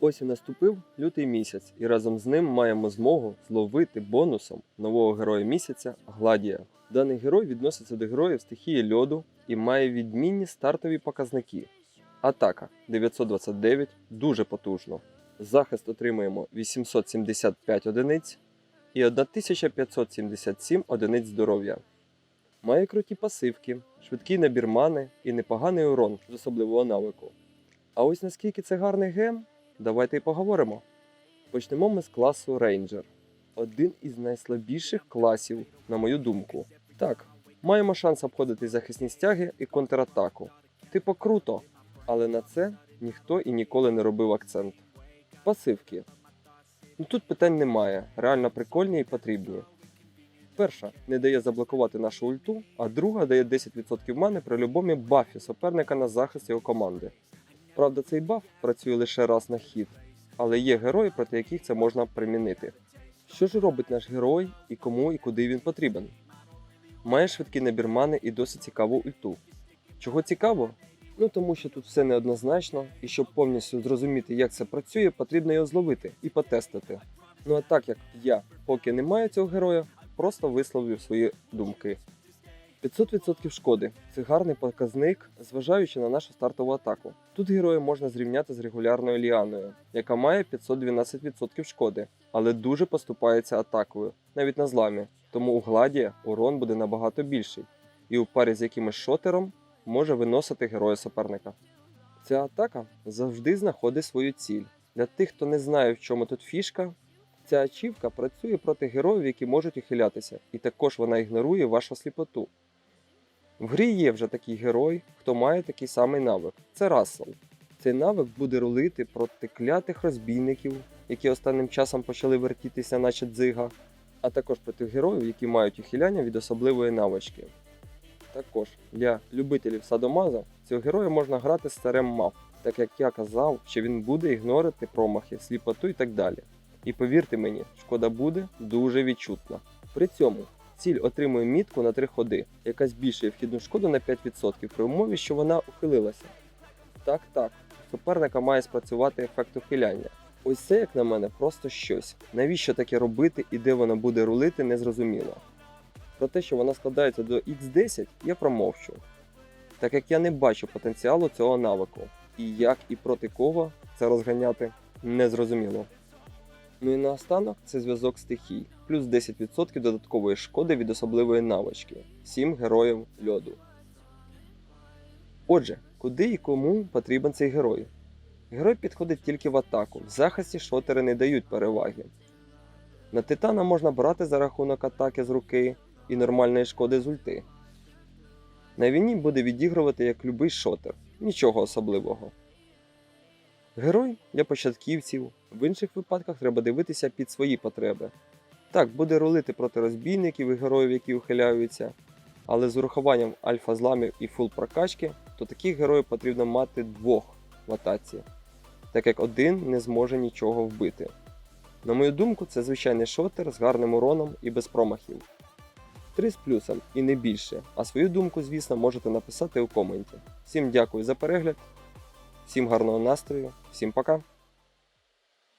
Ось і наступив лютий місяць, і разом з ним маємо змогу зловити бонусом нового героя місяця Гладія. Даний герой відноситься до героїв стихії льоду і має відмінні стартові показники. Атака 929 дуже потужно. Захист отримуємо 875 одиниць і 1577 одиниць здоров'я. Має круті пасивки, швидкий набір мани і непоганий урон з особливого навику. А ось наскільки це гарний гем, давайте й поговоримо. Почнемо ми з класу Рейнджер. Один із найслабіших класів, на мою думку. Так, маємо шанс обходити захисні стяги і контратаку. Типу круто, але на це ніхто і ніколи не робив акцент. Пасивки. Ну тут питань немає, реально прикольні і потрібні. Перша не дає заблокувати нашу ульту, а друга дає 10% мани при любому бафі суперника на захист його команди. Правда, цей баф працює лише раз на хід, але є герої, проти яких це можна примінити. Що ж робить наш герой і кому і куди він потрібен? Має швидкий набір мани і досить цікаву ульту. Чого цікаво? Ну тому що тут все неоднозначно, і щоб повністю зрозуміти, як це працює, потрібно його зловити і потестити. Ну а так як я поки не маю цього героя, просто висловлю свої думки. 500% шкоди це гарний показник, зважаючи на нашу стартову атаку. Тут героя можна зрівняти з регулярною ліаною, яка має 512% шкоди, але дуже поступається атакою, навіть на зламі. Тому у гладія урон буде набагато більший, і у парі з якимось шотером може виносити героя суперника. Ця атака завжди знаходить свою ціль. Для тих, хто не знає, в чому тут фішка, ця ачівка працює проти героїв, які можуть ухилятися, і також вона ігнорує вашу сліпоту. В грі є вже такий герой, хто має такий самий навик це Рассел. Цей навик буде рулити проти клятих розбійників, які останнім часом почали вертітися, наче дзига, а також проти героїв, які мають ухиляння від особливої навички. Також для любителів садомаза цього героя можна грати з царем мав, так як я казав, що він буде ігнорити промахи, сліпоту і так далі. І повірте мені, шкода буде дуже відчутна. При цьому ціль отримує мітку на 3 ходи, яка збільшує вхідну шкоду на 5% при умові, що вона ухилилася. Так, так, суперника має спрацювати ефект ухиляння. Ось це, як на мене, просто щось. Навіщо таке робити і де воно буде рулити, незрозуміло. Про те, що вона складається до X10, я промовчу, так як я не бачу потенціалу цього навику, і як і проти кого це розганяти незрозуміло. Ну і наостанок це зв'язок стихій, плюс 10% додаткової шкоди від особливої навички 7 героїв льоду. Отже, куди і кому потрібен цей герой? Герой підходить тільки в атаку, в захисті шотери не дають переваги. На титана можна брати за рахунок атаки з руки і нормальної шкоди з ульти. На війні буде відігрувати як любий шотер, нічого особливого. Герой для початківців, в інших випадках треба дивитися під свої потреби. Так, буде рулити проти розбійників і героїв, які ухиляються, але з урахуванням альфа зламів і фул прокачки, то таких героїв потрібно мати двох в атаці, так як один не зможе нічого вбити. На мою думку, це звичайний шотер з гарним уроном і без промахів. 3 з плюсом і не більше. А свою думку, звісно, можете написати у коменті. Всім дякую за перегляд, всім гарного настрою, всім пока!